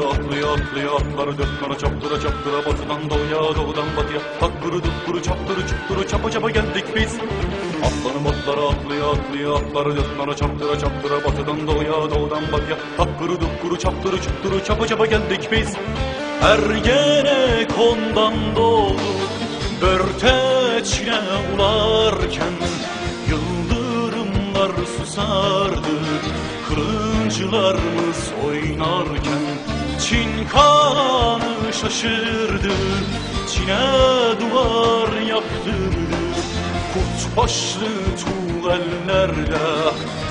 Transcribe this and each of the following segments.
atlaya atlaya atları dörtlara çaptıra çaptıra batıdan doğuya doğudan batıya. Hakkırı dukkuru çaptırı çukturu çapa çapa geldik biz. Atlanım atlara atlaya atlaya atları dörtlara çaptıra çaptıra batıdan doğuya doğudan batıya. Hakkırı dukkuru çaptırı çukturu çapa çapa geldik biz. Ergene kondan doğduk Börteçle ularken. Yıldırımlar susardı Kılıncılarımız oynarken Çin kanı şaşırdı Çin'e duvar yaptırdı. Kurt başlı tuğ ellerle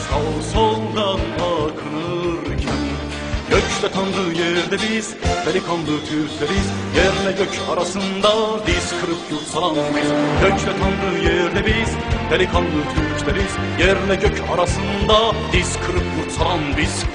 Sağ soldan akınırken Gökte tanrı yerde biz Delikanlı Türkleriz Yerle gök arasında Diz kırıp yurt salan biz. Gökte tanrı yerde biz Delikanlı Türkleriz Yerle gök arasında Diz kırıp yurt salan biz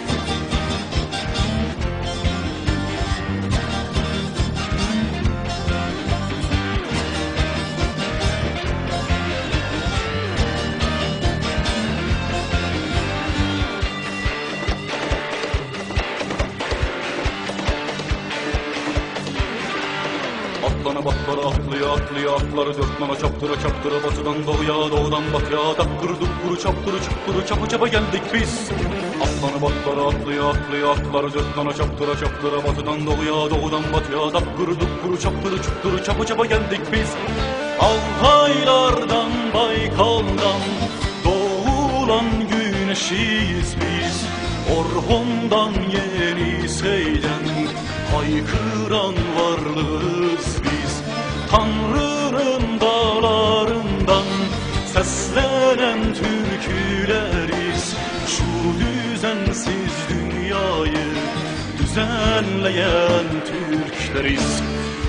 Atlana batlara atlaya atlaya atları dörtmana çaptıra çaptıra batıdan doğuya doğudan batıya. Dakkırı dukkuru çaptırı çukturu çapa çapa geldik biz. Atlana batlara atlaya atlaya atları dörtmana çaptıra çaptıra batıdan doğuya doğudan batıya. Dakkırı dukkuru çaptırı çukturu çapa çapa geldik biz. Altaylardan Baykal'dan doğulan güneşiyiz biz. Orhon'dan Yenisey'den haykıran varlığız Şu düzensiz dünyayı düzenleyen Türkleriz.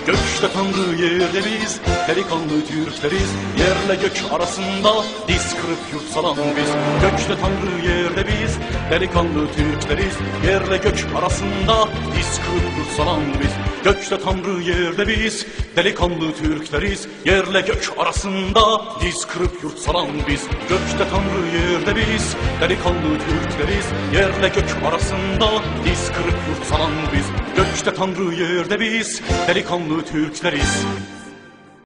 Gökte Tanrı yerde biz Delikanlı Türkleriz. Yerle gök arasında Diz kırıp yurt salan biz. Gökte Tanrı yerde biz Delikanlı Türkleriz. Yerle gök arasında Diz kırıp yurt salan biz Gökte Tanrı yerde biz Delikanlı Türkleriz. Yerle gök arasında Diz kırıp yurt salan biz. Gökte Tanrı yerde biz Delikanlı Türkleriz. Yerle gök arasında Diz kırıp yurt salan biz. Gökte Tanrı yerde biz Delikanlı Türkleriz